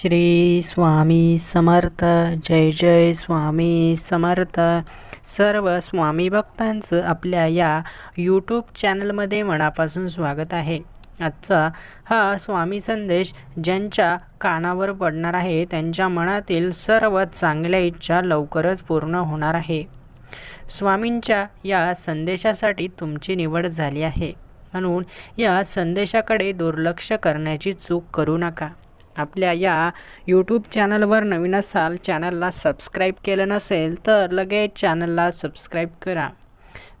श्री स्वामी समर्थ जय जय स्वामी समर्थ. सर्व स्वामी भक्तांचं आपल्या या यूट्यूब चॅनलमध्ये मनापासून स्वागत आहे. आजचा हा स्वामी संदेश ज्यांच्या कानावर पडणार आहे त्यांच्या मनातील सर्व चांगल्या इच्छा लवकरच पूर्ण होणार आहे. स्वामींच्या या संदेशासाठी तुमची निवड झाली आहे. म्हणून या संदेशाकडे दुर्लक्ष करण्याची चूक करू नका. आपल्या या यूट्यूब चॅनलवर नवीन असाल चॅनलला सबस्क्राईब केलं नसेल तर लगेच चॅनलला सबस्क्राईब करा.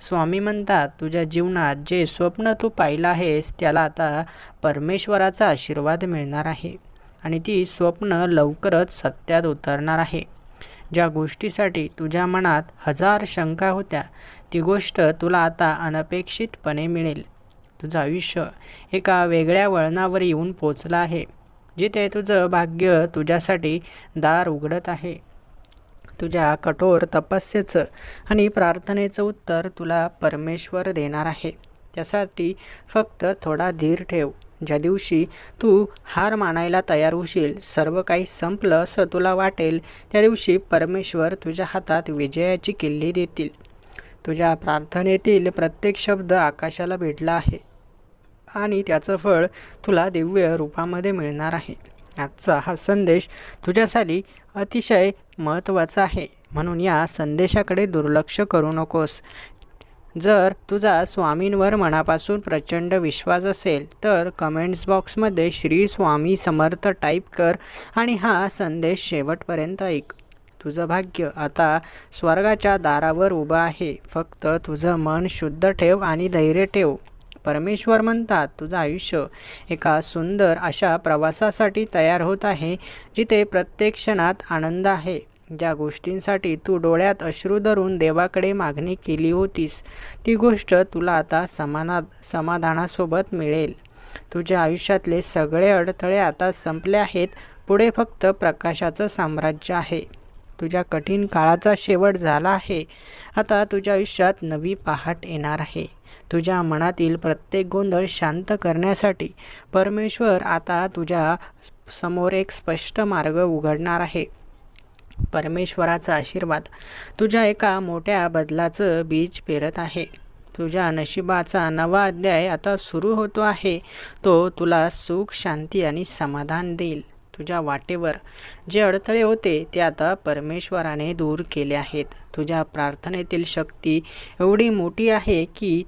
स्वामी म्हणतात तुझ्या जीवनात जे स्वप्न तू पाहिलं आहेस त्याला आता परमेश्वराचा आशीर्वाद मिळणार आहे. आणि ती स्वप्न लवकरच सत्यात उतरणार आहे. ज्या गोष्टीसाठी तुझ्या मनात हजार शंका होत्या ती गोष्ट तुला आता अनपेक्षितपणे मिळेल. तुझं आयुष्य एका वेगळ्या वळणावर येऊन पोचलं आहे. जिथे तुझं भाग्य तुझ्यासाठी दार उघडत आहे. तुझ्या कठोर तपस्येचं आणि प्रार्थनेचं उत्तर तुला परमेश्वर देणार आहे. त्यासाठी फक्त थोडा धीर ठेव. ज्या दिवशी तू हार मानायला तयार होशील सर्व काही संपलं असं तुला वाटेल त्या दिवशी परमेश्वर तुझ्या हातात विजयाची किल्ली देतील. तुझ्या प्रार्थनेतील प्रत्येक शब्द आकाशाला भेटला आहे. आणि त्याचं फळ तुला दिव्य रूपामध्ये मिळणार आहे. आजचा हा संदेश तुझ्यासाठी अतिशय महत्त्वाचा आहे. म्हणून या संदेशाकडे दुर्लक्ष करू नकोस. जर तुझा स्वामींवर मनापासून प्रचंड विश्वास असेल तर कमेंट्स बॉक्समध्ये श्री स्वामी समर्थ टाईप कर आणि हा संदेश शेवटपर्यंत ऐक. तुझं भाग्य आता स्वर्गाच्या दारावर उभं आहे. फक्त तुझं मन शुद्ध ठेव आणि धैर्य ठेव. परमेश्वर म्हणतात तुझं आयुष्य एका सुंदर अशा प्रवासासाठी तयार होत आहे जिथे प्रत्येक क्षणात आनंद आहे. ज्या गोष्टींसाठी तू डोळ्यात अश्रू धरून देवाकडे मागणी केली होतीस ती गोष्ट तुला आता समाना समाधानासोबत मिळेल. तुझ्या आयुष्यातले सगळे अडथळे आता संपले आहेत पुढे फक्त प्रकाशाचं साम्राज्य आहे. तुझ्या कठीण काळाचा शेवट झाला आहे. आता तुझ्या आयुष्यात नवी पहाट येणार आहे. तुझ्या मनातील प्रत्येक गोंधळ शांत करण्यासाठी परमेश्वर आता तुझ्या समोर एक स्पष्ट मार्ग उघडणार आहे. परमेश्वराचा आशीर्वाद तुझ्या एका मोठ्या बदलाचं बीज पेरत आहे. तुझ्या नशिबाचा नवा अध्याय आता सुरू होतो आहे. तो तुला सुख शांती आणि समाधान देईल. तुझ्या वाटेवर. जे अडथळे होते ते आता परमेश्वराने दूर केले आहेत. तुझ्या प्रार्थनेतील शक्ती एवढी मोठी आहे की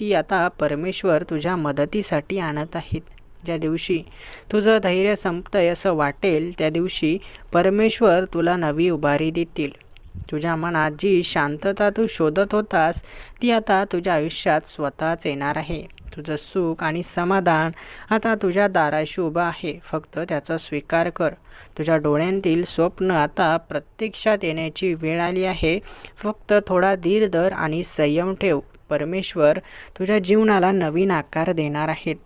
ती आता परमेश्वर तुझ्या मदतीसाठी आणत आहेत. ज्या दिवशी तुझं धैर्य संपतंय असं वाटेल त्या दिवशी परमेश्वर तुला नवी उभारी देतील. तुझ्या मनात जी शांतता तू शोधत होतास ती आता तुझ्या आयुष्यात स्वतःच येणार आहे. तुझं सुख आणि समाधान आता तुझ्या दाराशी उभं आहे. फक्त त्याचा स्वीकार कर. तुझ्या डोळ्यांतील स्वप्न आता प्रत्यक्षात येण्याची वेळ आली आहे. फक्त थोडा धीर धर आणि संयम ठेव. परमेश्वर तुझ्या जीवनाला नवीन आकार देणार आहेत.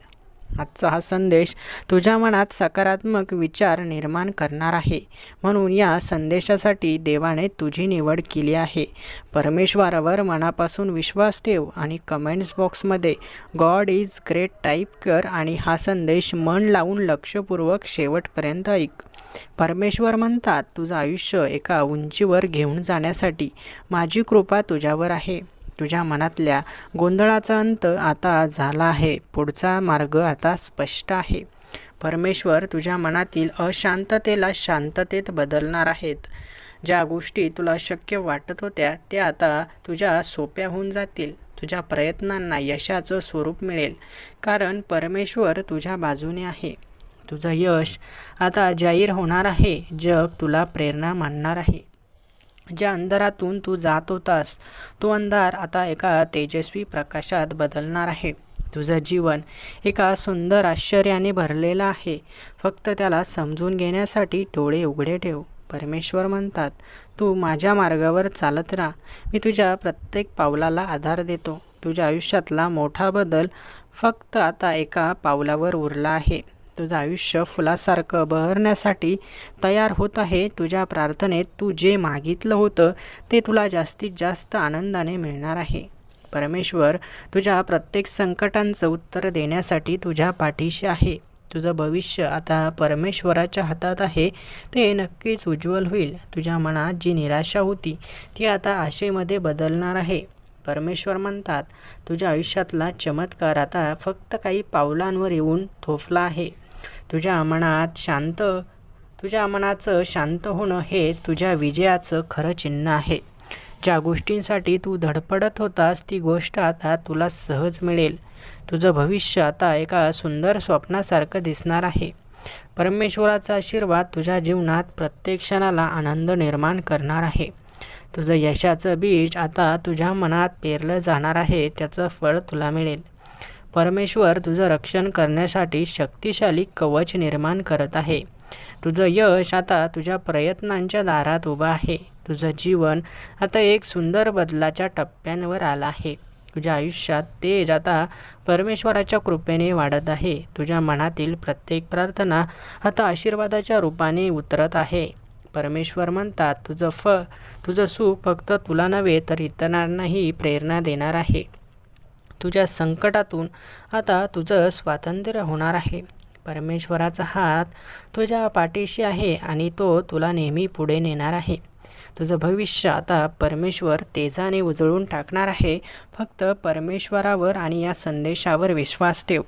आजचा हा संदेश तुझ्या मनात सकारात्मक विचार निर्माण करणार आहे. म्हणून या संदेशासाठी देवाने तुझी निवड केली आहे. परमेश्वरावर मनापासून विश्वास ठेव आणि कमेंट्स बॉक्समध्ये गॉड इज ग्रेट टाईप कर आणि हा संदेश मन लावून लक्षपूर्वक शेवटपर्यंत ऐक. परमेश्वर म्हणतात तुझं आयुष्य एका उंचीवर घेऊन जाण्यासाठी माझी कृपा तुझ्यावर आहे. तुझ्या मनातल्या गोंधळाचा अंत आता झाला आहे. पुढचा मार्ग आता स्पष्ट आहे. परमेश्वर तुझ्या मनातील अशांततेला शांततेत बदलणार आहेत. ज्या गोष्टी तुला शक्य वाटत होत्या त्या आता तुझ्या सोप्या होऊन जातील. तुझ्या प्रयत्नांना यशाचं स्वरूप मिळेल. कारण परमेश्वर तुझ्या बाजूने आहे. तुझं यश आता जाहीर होणार आहे. जग तुला प्रेरणा मानणार आहे. ज्या अंधारातून तू जात होतास तो अंधार आता एका तेजस्वी प्रकाशात बदलणार आहे. तुझं जीवन एका सुंदर आश्चर्याने भरलेलं आहे. फक्त त्याला समजून घेण्यासाठी डोळे उघडे ठेव. परमेश्वर म्हणतात तू माझ्या मार्गावर चालत राहा. मी तुझ्या प्रत्येक पावलाला आधार देतो. तुझ्या आयुष्यातला मोठा बदल फक्त आता एका पावलावर उरला आहे. तुझं आयुष्य फुलासारखं बहरण्यासाठी तयार होत आहे. तुझ्या प्रार्थनेत तू जे मागितलं होतं ते तुला जास्तीत जास्त आनंदाने मिळणार आहे. परमेश्वर तुझ्या प्रत्येक संकटांचं उत्तर देण्यासाठी तुझ्या पाठीशी आहे. तुझं भविष्य आता परमेश्वराच्या हातात आहे. ते नक्कीच उज्ज्वल होईल. तुझ्या मनात जी निराशा होती ती आता आशेमध्ये बदलणार आहे. परमेश्वर म्हणतात तुझ्या आयुष्यातला चमत्कार आता फक्त काही पावलांवर येऊन थोफला आहे. तुझ्या मनात शांत तुझ्या मनाचं शांत होणं हेच तुझ्या विजयाचं खरं चिन्ह आहे. ज्या गोष्टींसाठी तू धडपडत होतास ती गोष्ट आता तुला सहज मिळेल. तुझं भविष्य आता एका सुंदर स्वप्नासारखं दिसणार आहे. परमेश्वराचा आशीर्वाद तुझ्या जीवनात प्रत्येक क्षणाला आनंद निर्माण करणार आहे. तुझं यशाचं बीज आता तुझ्या मनात पेरलं जाणार आहे त्याचं फळ तुला मिळेल. परमेश्वर तुझं रक्षण करण्यासाठी शक्तिशाली कवच निर्माण करत आहे. तुझं यश आता तुझ्या प्रयत्नांच्या दारात उभं आहे. तुझं जीवन आता एक सुंदर बदलाच्या टप्प्यांवर आलं आहे. तुझ्या आयुष्यात तेज आता परमेश्वराच्या कृपेने वाढत आहे. तुझ्या मनातील प्रत्येक प्रार्थना आता आशीर्वादाच्या रूपाने उतरत आहे. परमेश्वर म्हणतात तुझं फ तुझं सुख फक्त तुला नव्हे तर इतरांनाही प्रेरणा देणार आहे. तुझ्या संकटातून आता तुझं स्वातंत्र्य होणार आहे. परमेश्वराचा हात तुझ्या पाठीशी आहे आणि तो तुला नेहमी पुढे नेणार आहे. तुझं भविष्य आता परमेश्वर तेजाने उजळून टाकणार आहे. फक्त परमेश्वरावर आणि या संदेशावर विश्वास ठेव.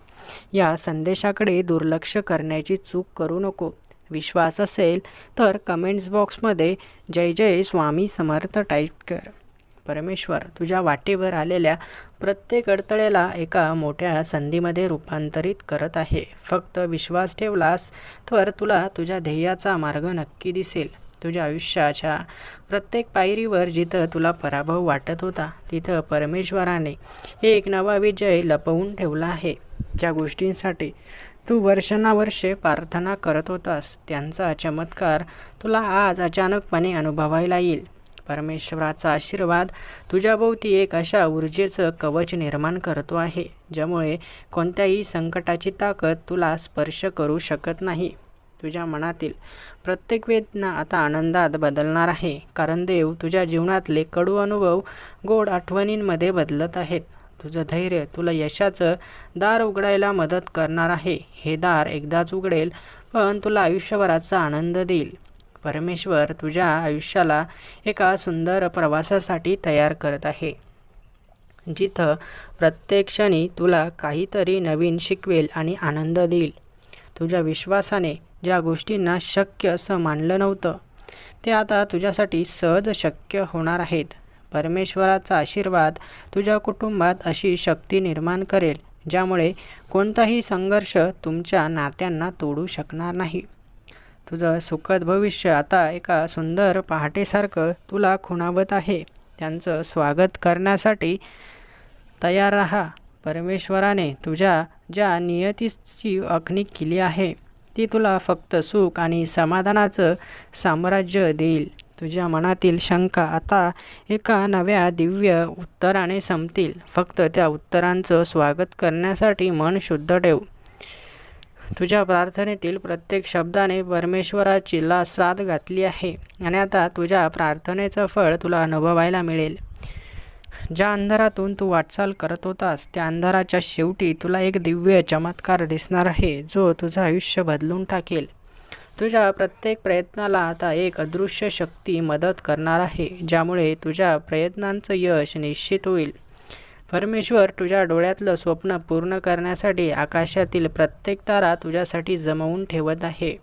या संदेशाकडे दुर्लक्ष करण्याची चूक करू नको. विश्वास असेल तर कमेंट्स बॉक्समध्ये जय जय स्वामी समर्थ टाईप कर. परमेश्वर तुझ्या वाटेवर आलेल्या प्रत्येक अडथळ्याला एका मोठ्या संधीमध्ये रूपांतरित करत आहे. फक्त विश्वास ठेवलास तर तुला तुझ्या ध्येयाचा मार्ग नक्की दिसेल. तुझ्या आयुष्याच्या प्रत्येक पायरीवर जिथं तुला पराभव वाटत होता तिथं परमेश्वराने एक नवा विजय लपवून ठेवला आहे. ज्या गोष्टींसाठी तू वर्षानुवर्षे प्रार्थना करत होतास त्यांचा चमत्कार तुला आज अचानकपणे अनुभवायला येईल. परमेश्वराचा आशीर्वाद तुझ्याभोवती एक अशा ऊर्जेचं कवच निर्माण करतो आहे ज्यामुळे कोणत्याही संकटाची ताकद तुला स्पर्श करू शकत नाही. तुझ्या मनातील प्रत्येक वेदना आता आनंदात बदलणार आहे कारण देव तुझ्या जीवनातले कडू अनुभव गोड आठवणींमध्ये बदलत आहेत. तुझं धैर्य तुला यशाचं दार उघडायला मदत करणार आहे. हे दार एकदाच उघडेल पण तुला आयुष्यभराचा आनंद देईल. परमेश्वर तुझ्या आयुष्याला एका सुंदर प्रवासासाठी तयार करत आहे. जिथं प्रत्येक क्षणी तुला काहीतरी नवीन शिकवेल आणि आनंद देईल. तुझ्या विश्वासाने ज्या गोष्टींना शक्य असं मानलं नव्हतं ते आता तुझ्यासाठी सहज शक्य होणार आहेत. परमेश्वराचा आशीर्वाद तुझ्या कुटुंबात अशी शक्ती निर्माण करेल ज्यामुळे कोणताही संघर्ष तुमच्या नात्यांना तोडू शकणार नाही. तुझं सुखद भविष्य आता एका सुंदर पहाटेसारखं तुला खुणावत आहे. त्यांचं स्वागत करण्यासाठी तयार राहा. परमेश्वराने तुझ्या ज्या नियतीची आखणी केली आहे ती तुला फक्त सुख आणि समाधानाचं साम्राज्य देईल. तुझ्या मनातील शंका आता एका नव्या दिव्य उत्तराने संपतील. फक्त त्या उत्तरांचं स्वागत करण्यासाठी मन शुद्ध ठेव. तुझ्या प्रार्थनेतील प्रत्येक शब्दाने परमेश्वराची ला साथ घातली आहे आणि आता तुझ्या प्रार्थनेचं फळ तुला अनुभवायला मिळेल. ज्या अंधारातून तू वाटचाल करत होतास त्या अंधाराच्या शेवटी तुला एक दिव्य चमत्कार दिसणार आहे जो तुझं आयुष्य बदलून टाकेल. तुझ्या प्रत्येक प्रयत्नाला आता एक अदृश्य शक्ती मदत करणार आहे ज्यामुळे तुझ्या प्रयत्नांचं यश निश्चित होईल. परमेश्वर तुझ्या डोळ्यातलं स्वप्न पूर्ण करण्यासाठी आकाशातील प्रत्येक तारा तुझ्यासाठी जमवून ठेवत आहे.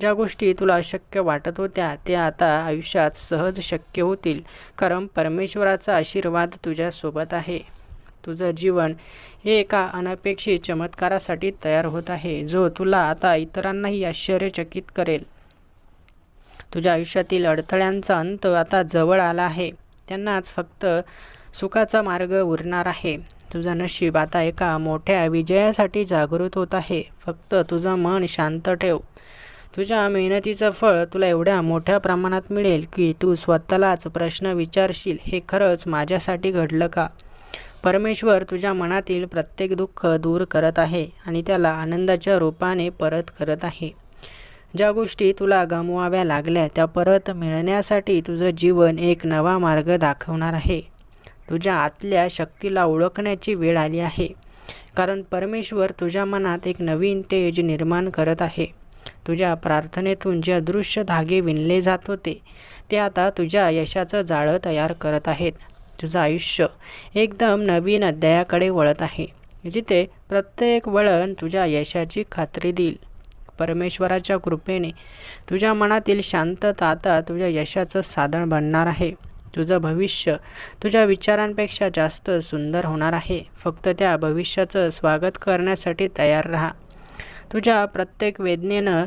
ज्या गोष्टी तुला अशक्य वाटत होत्या त्या आता आयुष्यात सहज शक्य होतील कारण परमेश्वराचा आशीर्वाद तुझ्यासोबत आहे. तुझं जीवन हे एका अनपेक्षित चमत्कारासाठी तयार होत आहे जो तुला आता इतरांनाही आश्चर्यचकित करेल. तुझ्या आयुष्यातील अडथळ्यांचा अंत आता जवळ आला आहे. त्यांनाच फक्त सुखाचा मार्ग उरणार आहे. तुझं नशीब आता एका मोठ्या विजयासाठी जागृत होत आहे. फक्त तुझं मन शांत ठेव. तुझ्या मेहनतीचं फळ तुला एवढ्या मोठ्या प्रमाणात मिळेल की तू स्वतःलाच प्रश्न विचारशील हे खरंच माझ्यासाठी घडलं का? परमेश्वर तुझ्या मनातील प्रत्येक दुःख दूर करत आहे आणि त्याला आनंदाच्या रूपाने परत करत आहे. ज्या गोष्टी तुला गमवाव्या लागल्या त्या परत मिळण्यासाठी तुझं जीवन एक नवा मार्ग दाखवणार आहे. तुझ्या आतल्या शक्तीला ओळखण्याची वेळ आली आहे. कारण परमेश्वर तुझ्या मनात एक नवीन तेज निर्माण करत आहे. तुझ्या प्रार्थनेतून जे अदृश्य धागे विणले जात होते ते आता तुझ्या यशाचं जाळं तयार करत आहेत. तुझं आयुष्य एकदम नवीन अध्यायाकडे वळत आहे जिथे प्रत्येक वळण तुझ्या यशाची खात्री देईल. परमेश्वराच्या कृपेने तुझ्या मनातील शांतता आता तुझ्या यशाचं साधन बनणार आहे. तुझं भविष्य तुझ्या विचारांपेक्षा जास्त सुंदर होणार आहे. फक्त त्या भविष्याचं स्वागत करण्यासाठी तयार राहा. तुझ्या प्रत्येक वेदनेनं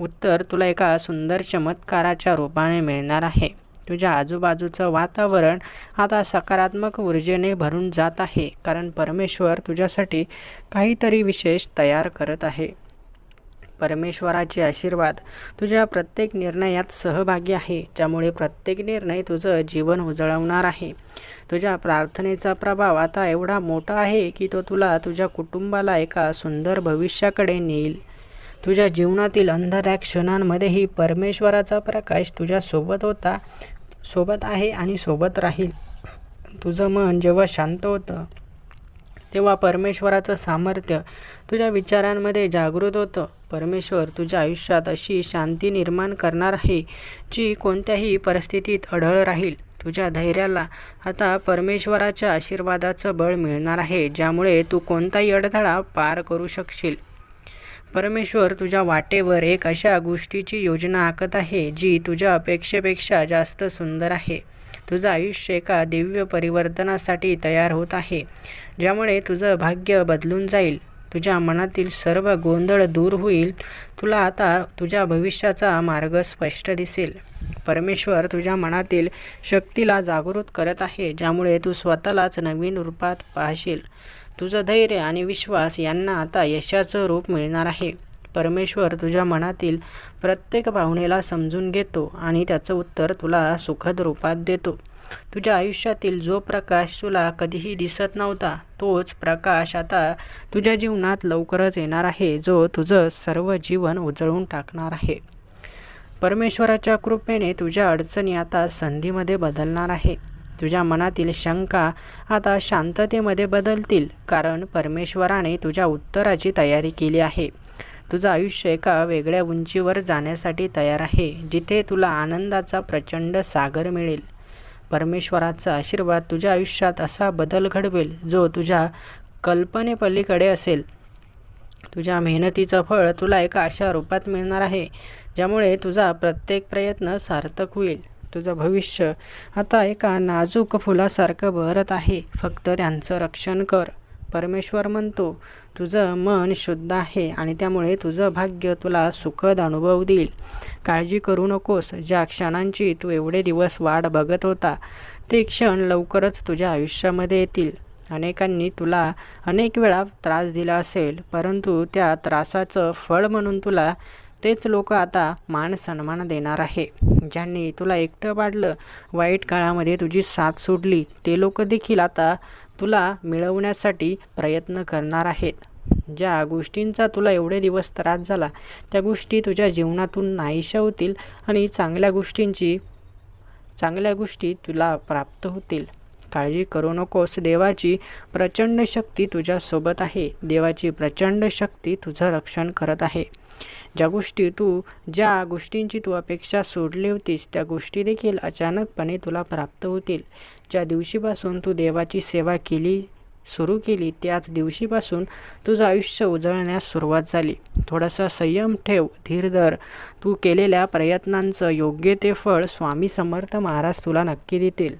उत्तर तुला एका सुंदर चमत्काराच्या रूपाने मिळणार आहे. तुझ्या आजूबाजूचं वातावरण आता सकारात्मक ऊर्जेने भरून जात आहे कारण परमेश्वर तुझ्यासाठी काहीतरी विशेष तयार करत आहे. परमेश्वराचे आशीर्वाद. तुझ्या प्रत्येक निर्णयात सहभागी आहे ज्यामुळे प्रत्येक निर्णय तुझं जीवन उजळवणार आहे. तुझ्या प्रार्थनेचा प्रभाव आता एवढा मोठा आहे की तो तुला तुझ्या कुटुंबाला एका सुंदर भविष्याकडे नेईल. तुझ्या जीवनातील अंधाऱ्या क्षणांमध्येही परमेश्वराचा प्रकाश तुझ्यासोबत होता सोबत आहे आणि सोबत राहील. तुझं मन जेव्हा शांत होतं तेव्हा परमेश्वराचं सामर्थ्य तुझ्या विचारांमध्ये जागृत होतं. परमेश्वर तुझ्या आयुष्यात अशी शांती निर्माण करणार आहे जी कोणत्याही परिस्थितीत अढळ राहील. तुझ्या धैर्याला आता परमेश्वराच्या आशीर्वादाचं बळ मिळणार आहे ज्यामुळे तू कोणताही अडथळा पार करू शकशील. परमेश्वर तुझ्या वाटेवर एक अशा गोष्टीची योजना आखत आहे जी तुझ्या अपेक्षेपेक्षा जास्त सुंदर आहे. तुझं आयुष्य एका दिव्य परिवर्तनासाठी तयार होत आहे ज्यामुळे तुझं भाग्य बदलून जाईल. तुझ्या मनातील सर्व गोंधळ दूर होईल. तुला आता तुझ्या भविष्याचा मार्ग स्पष्ट दिसेल. परमेश्वर तुझ्या मनातील शक्तीला जागृत करत आहे ज्यामुळे तू स्वतःलाच नवीन रूपात पाहशील. तुझं धैर्य आणि विश्वास यांना आता यशाचं रूप मिळणार आहे. परमेश्वर तुझ्या मनातील प्रत्येक भावनेला समजून घेतो आणि त्याचं उत्तर तुला सुखद रूपात देतो. तुझ्या आयुष्यातील जो प्रकाश तुला कधीही दिसत नव्हता तोच प्रकाश आता तुझ्या जीवनात लवकरच येणार आहे जो तुझं सर्व जीवन उजळून टाकणार आहे. परमेश्वराच्या कृपेने तुझ्या अडचणी आता संधीमध्ये बदलणार आहे. तुझ्या मनातील शंका आता शांततेमध्ये बदलतील कारण परमेश्वराने तुझ्या उत्तराची तयारी केली आहे. तुझं आयुष्य एका वेगळ्या उंचीवर जाण्यासाठी तयार आहे जिथे तुला आनंदाचा प्रचंड सागर मिळेल. परमेश्वराचा आशीर्वाद तुझ्या आयुष्यात असा बदल घडवेल जो तुझ्या कल्पनेपलीकडे असेल. तुझ्या मेहनतीचं फळ तुला एका अशा रूपात मिळणार आहे ज्यामुळे तुझा प्रत्येक प्रयत्न सार्थक होईल. तुझं भविष्य आता एका नाजूक फुलासारखं बहरत आहे फक्त त्यांचं रक्षण कर. परमेश्वर म्हणतो तुझं मन शुद्ध आहे आणि त्यामुळे तुझं भाग्य तुला सुखद अनुभव देईल. काळजी करू नकोस. ज्या क्षणांची तू एवढे दिवस वाट बघत होता ते क्षण लवकरच तुझ्या आयुष्यामध्ये येतील. अनेकांनी तुला अनेक वेळा त्रास दिला असेल परंतु त्या त्रासाचं फळ म्हणून तुला तेच लोक आता मान सन्मान देणार आहे. ज्यांनी तुला एकटं पाडलं वाईट काळामध्ये तुझी साथ सोडली ते लोक देखील आता तुला मिळवण्यासाठी प्रयत्न करणार आहेत. ज्या गोष्टींचा तुला एवढे दिवस त्रास झाला त्या गोष्टी तुझ्या जीवनातून नाहीशा होतील आणि चांगल्या गोष्टींची चांगल्या गोष्टी तुला प्राप्त होतील. काळजी करू नकोस देवाची प्रचंड शक्ती तुझ्यासोबत आहे. देवाची प्रचंड शक्ती तुझं रक्षण करत आहे. ज्या गोष्टी तू ज्या गोष्टींची तू अपेक्षा सोडली होतीस त्या गोष्टी देखील अचानकपणे तुला प्राप्त होतील. ज्या दिवशीपासून तू देवाची सेवा केली सुरू केली त्याच दिवशीपासून तुझं आयुष्य उजळण्यास सुरुवात झाली. थोडासा संयम ठेव धीर धर. तू केलेल्या प्रयत्नांचं योग्य ते फळ स्वामी समर्थ महाराज तुला नक्की देतील.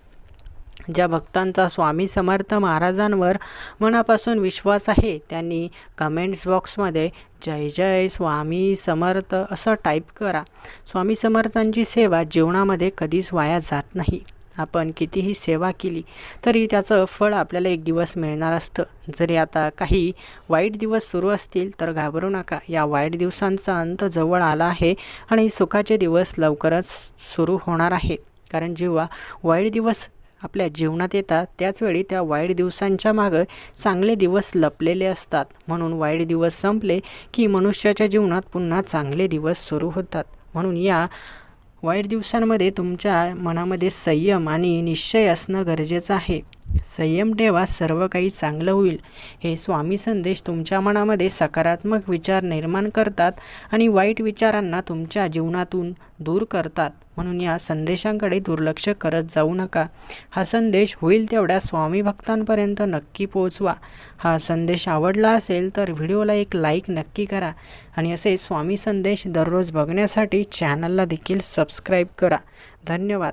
ज्या भक्तांचा स्वामी समर्थ महाराजांवर मनापासून विश्वास आहे त्यांनी कमेंट्स बॉक्समध्ये जय जय स्वामी समर्थ असं टाईप करा. स्वामी समर्थांची सेवा जीवनामध्ये कधीच वाया जात नाही. आपण कितीही सेवा केली तरी त्याचं फळ आपल्याला एक दिवस मिळणार असतं. जरी आता काही वाईट दिवस सुरू असतील तर घाबरू नका. या वाईट दिवसांचा अंत जवळ आला आहे आणि सुखाचे दिवस लवकरच सुरू होणार आहे. कारण जेव्हा वाईट दिवस आपल्या जीवनात येतात त्याचवेळी त्या वाईट दिवसांच्या मागं चांगले दिवस लपलेले असतात. म्हणून वाईट दिवस संपले की मनुष्याच्या जीवनात पुन्हा चांगले दिवस सुरू होतात. म्हणून या वाईट दिवसांमध्ये तुमच्या मनामध्ये संयम आणि निश्चय असणं गरजेचं आहे. संयम ठेवा सर्व काही चांगलं होईल. हे स्वामी संदेश तुमच्या मनामध्ये सकारात्मक विचार निर्माण करतात आणि वाईट विचारांना तुमच्या जीवनातून दूर करतात. म्हणून या संदेशांकडे दुर्लक्ष करत जाऊ नका. हा संदेश होईल तेवढ्या स्वामी भक्तांपर्यंत नक्की पोहोचवा. हा संदेश आवडला असेल तर व्हिडिओला एक लाईक नक्की करा आणि असे स्वामी संदेश दररोज बघण्यासाठी चॅनलला देखील सबस्क्राईब करा. धन्यवाद.